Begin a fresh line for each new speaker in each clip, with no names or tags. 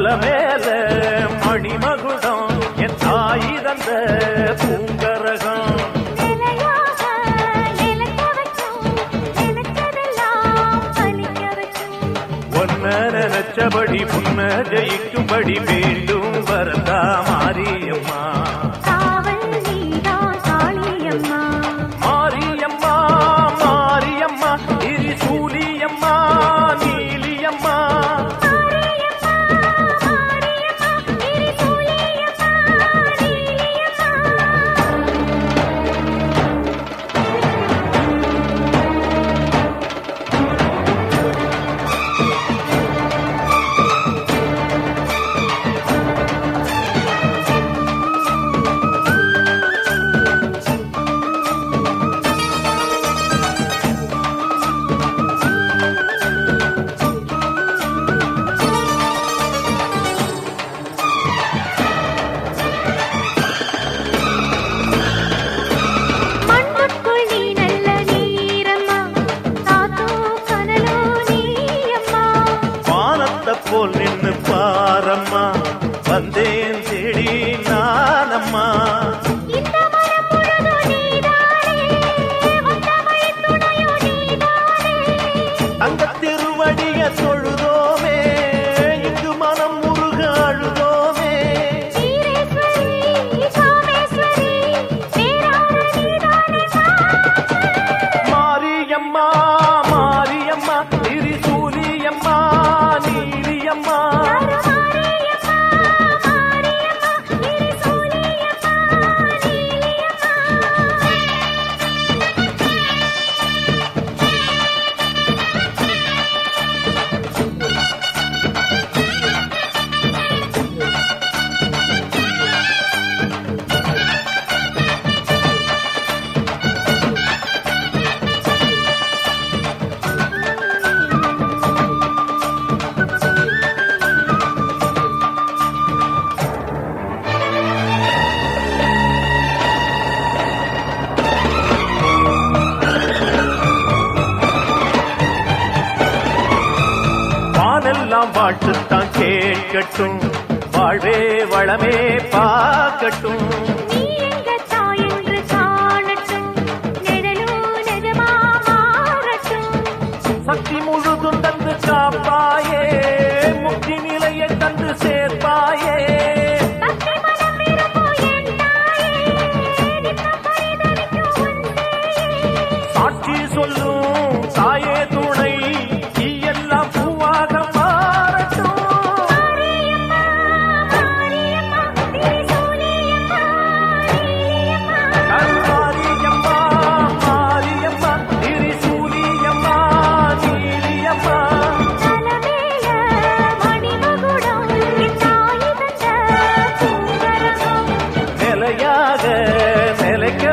மல
மேல மணிமகுடம் என் தாய் தந்த பூங்கரகம்.
ஒன்ன
நினைச்சபடி புன்ன ஜெயிக்கும்படி வேண்டும் வரதா மாரியம்மா.
எல்லாம் வாழ்த்துத்தான் கேட்கட்டும். வாழ்வே வளமே பார்க்கட்டும்.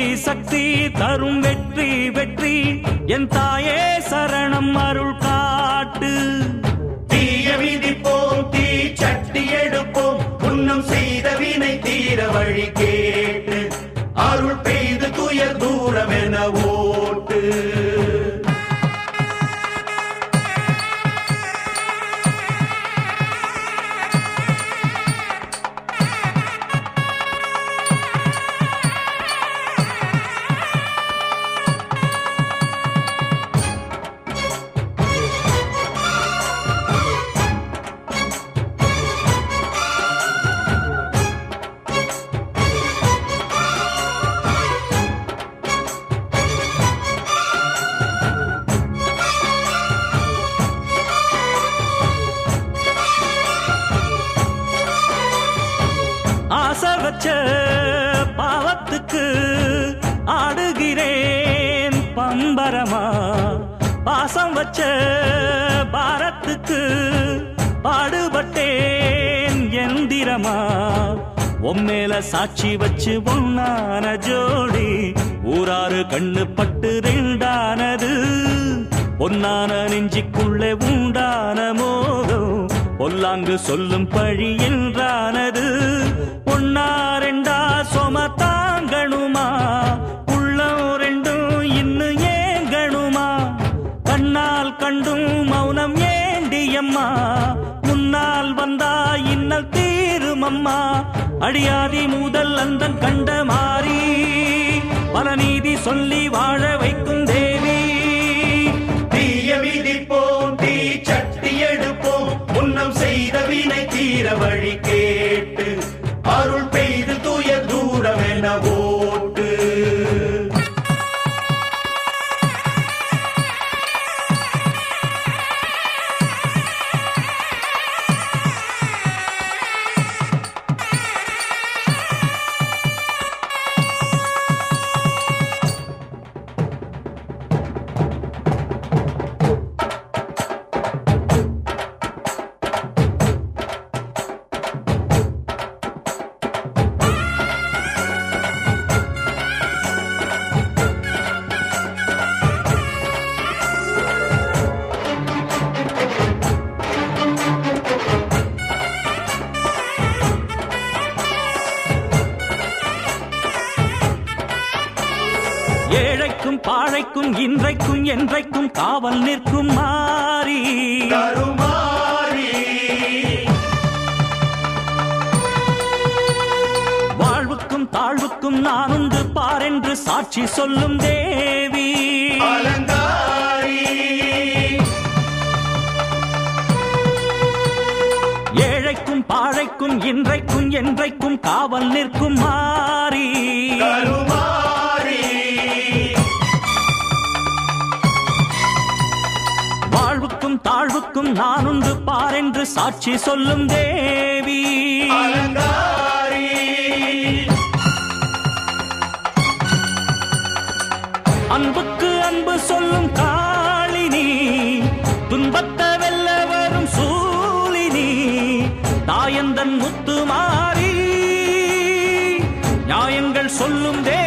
சக்தி தரும் வெற்றி வெற்றி. என் தாயே சரணம் அருள் காட்டு.
தீய விதிப்போம் தீ சட்டி எடுப்போம். உன்னும் செய்த வினை தீர
வழிக்கே பாசம் வச்ச பாரத்துக்கு பாடுபட்டேன் எந்திரமா. உம்மேல சாட்சி வச்சு ஒன்னான ஜோடி ஊராறு கண்ணு பட்டு ரெண்டானது. பொன்னான நெஞ்சிக்குள்ளே உண்டான மோகம் பொல்லாங்கு சொல்லும் பழி என்றானது. பொன்னான அம்மா அடியாதி முதல் அந்தன் கண்ட மாறி பல நீதி சொல்லி வாழ வைக்கும் தேவி.
தீய விதிப்போம் தீ சட்டி எடுப்போம் முன்னம் செய்த வினை தீர வழி கேட்டு அருள்
ஏழைக்கும் பாழைக்கும் இன்றைக்கும் என்றைக்கும் காவல் நிற்கும் மாறி. வாழ்வுக்கும் தாழ்வுக்கும் நான் உண்டு பாரென்று சாட்சி சொல்லும் தேவி. ஏழைக்கும் பாழைக்கும் இன்றைக்கும் என்றைக்கும் காவல் நிற்கும் மாறி. தாழ்வுக்கும் நான் உண்டு பாரென்று சாட்சி சொல்லும் தேவி. அன்புக்கு அன்பு சொல்லும் காளினி துன்பத்தை வெல்ல வரும் சூழினி தாயந்தன் முத்து மாறி நியாயங்கள் சொல்லும் தே